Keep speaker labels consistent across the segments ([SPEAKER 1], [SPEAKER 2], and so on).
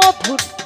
[SPEAKER 1] মধুর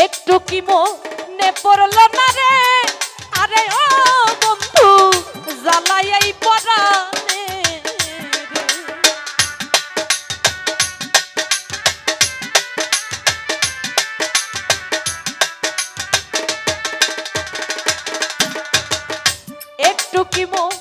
[SPEAKER 1] একটু কি মনে পড়ল না রে? আরে ও বন্ধু জ্বালাই একটু কি মনে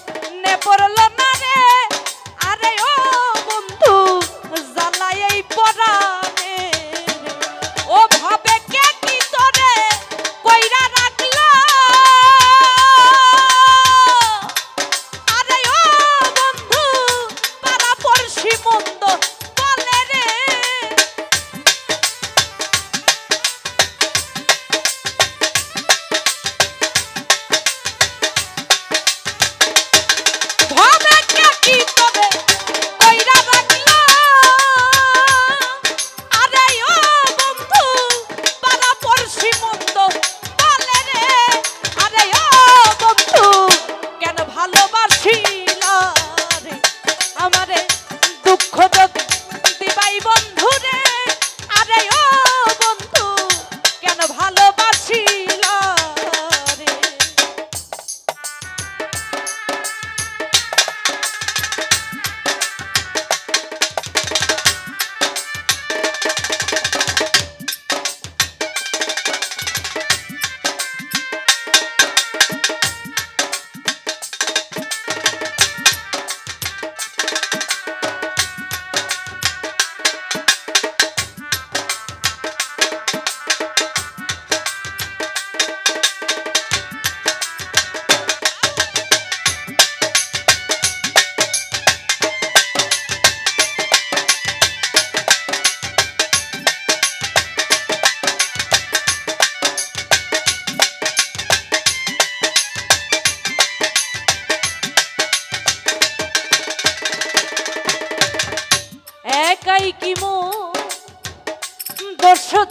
[SPEAKER 1] তুই কি মো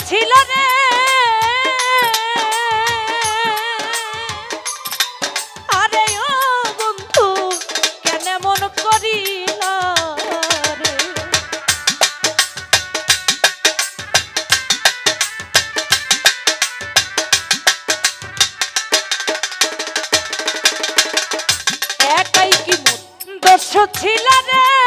[SPEAKER 1] ছিল রে? আরে ও বন্ধু, কেন মন করি একাই কি দর্শ ছিল রে?